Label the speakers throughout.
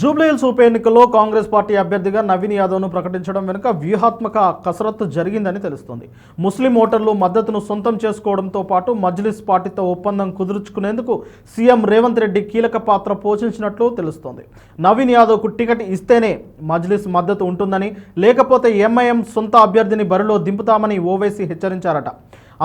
Speaker 1: జూబ్లీహిల్స్ ఉప ఎన్నికల్లో కాంగ్రెస్ పార్టీ అభ్యర్థిగా నవీన్ యాదవ్ను ప్రకటించడం వెనుక వ్యూహాత్మక కసరత్తు జరిగిందని తెలుస్తోంది. ముస్లిం ఓటర్లు మద్దతును సొంతం చేసుకోవడంతో పాటు మజ్లిస్ పార్టీతో ఒప్పందం కుదుర్చుకునేందుకు సీఎం రేవంత్ రెడ్డి కీలక పాత్ర పోషించినట్లు తెలుస్తోంది. నవీన్ యాదవ్కు టికెట్ ఇస్తేనే మజ్లిస్ మద్దతు ఉంటుందని లేకపోతే ఎంఐఎం సొంత అభ్యర్థిని బరిలో దింపుతామని ఓవైసీ హెచ్చరించారట.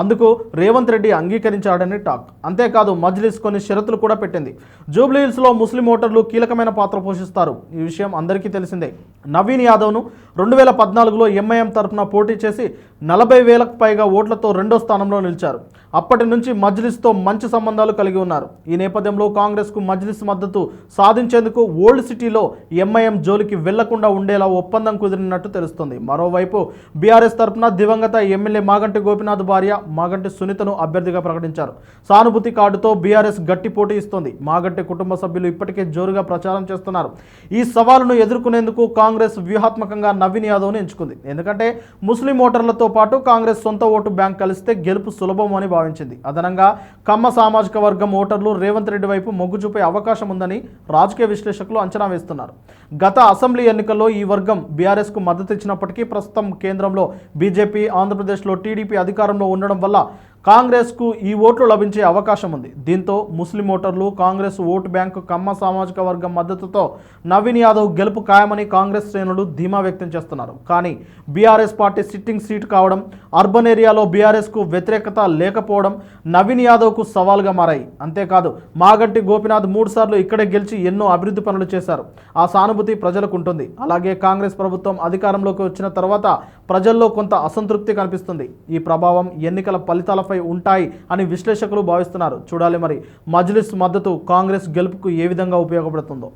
Speaker 1: అందుకు రేవంత్ రెడ్డి అంగీకరించాడని టాక్. అంతేకాదు మజ్లిస్ కొన్ని షరతులు కూడా పెట్టింది. జూబ్లీహిల్స్లో ముస్లిం ఓటర్లు కీలకమైన పాత్ర పోషిస్తారు. ఈ విషయం అందరికీ తెలిసిందే. నవీన్ యాదవ్ను రెండు వేల పద్నాలుగులో ఎంఐఎం తరఫున పోటీ చేసి నలభై వేలకు పైగా ఓట్లతో రెండో స్థానంలో నిలిచారు. అప్పటి నుంచి మజ్లిస్తో మంచి సంబంధాలు కలిగి ఉన్నారు. ఈ నేపథ్యంలో కాంగ్రెస్కు మజ్లిస్ మద్దతు సాధించేందుకు ఓల్డ్ సిటీలో ఎంఐఎం జోలికి వెళ్ళకుండా ఉండేలా ఒప్పందం కుదిరినట్టు తెలుస్తుంది. మరోవైపు బీఆర్ఎస్ తరఫున దివంగత ఎమ్మెల్యే మాగంటి గోపినాథ్ భార్య మాగంటి సునీతను అభ్యర్థిగా ప్రకటించారు. సానుభూతి కార్డుతో బీఆర్ఎస్ గట్టి పోటీ ఇస్తోంది. మాగంటి కుటుంబ సభ్యులు ఇప్పటికే జోరుగా ప్రచారం చేస్తున్నారు. ఈ సవాలును ఎదుర్కొనేందుకు కాంగ్రెస్ వ్యూహాత్మకంగా నవీన్ యాదవ్ను ఎంచుకుంది. ఎందుకంటే ముస్లిం ఓటర్లతో పాటు కాంగ్రెస్ సొంత ఓటు బ్యాంక్ కలిస్తే గెలుపు సులభం అని భావించింది. అదనంగా కమ్మ సామాజిక వర్గం ఓటర్లు రేవంత్ రెడ్డి వైపు మొగ్గు చూపే అవకాశం ఉందని రాజకీయ విశ్లేషకులు అంచనా వేస్తున్నారు. గత అసెంబ్లీ ఎన్నికల్లో ఈ వర్గం బీఆర్ఎస్కు మద్దతు ఇచ్చినప్పటికీ ప్రస్తుతం కేంద్రంలో బీజేపీ ఆంధ్రప్రదేశ్లో టీడీపీ అధికారంలో ఉండడం వల్ల కాంగ్రెస్కు ఈ ఓట్లు లభించే అవకాశం ఉంది. దీంతో ముస్లిం ఓటర్లు కాంగ్రెస్ ఓటు బ్యాంకు కమ్మ సామాజిక వర్గం మద్దతుతో నవీన్ యాదవ్ గెలుపు ఖాయమని కాంగ్రెస్ శ్రేణులు ధీమా వ్యక్తం చేస్తున్నారు. కానీ బీఆర్ఎస్ పార్టీ సిట్టింగ్ సీట్ కావడం అర్బన్ ఏరియాలో బీఆర్ఎస్కు వ్యతిరేకత లేకపోవడం నవీన్ యాదవ్కు సవాల్గా మారాయి. అంతేకాదు మాగంటి గోపినాథ్ మూడుసార్లు ఇక్కడే గెలిచి ఎన్నో అభివృద్ధి పనులు చేశారు. ఆ సానుభూతి ప్రజలకు ఉంటుంది. అలాగే కాంగ్రెస్ ప్రభుత్వం అధికారంలోకి వచ్చిన తర్వాత ప్రజల్లో కొంత అసంతృప్తి కనిపిస్తుంది. ఈ ప్రభావం ఎన్నికల ఫలితాలపై ఉంటాయి అని విశ్లేషకులు భావిస్తున్నారు. చూడాలి మరి మజ్లిస్ మద్దతు కాంగ్రెస్ గెలుపుకు ఏ విధంగా ఉపయోగపడుతుందో.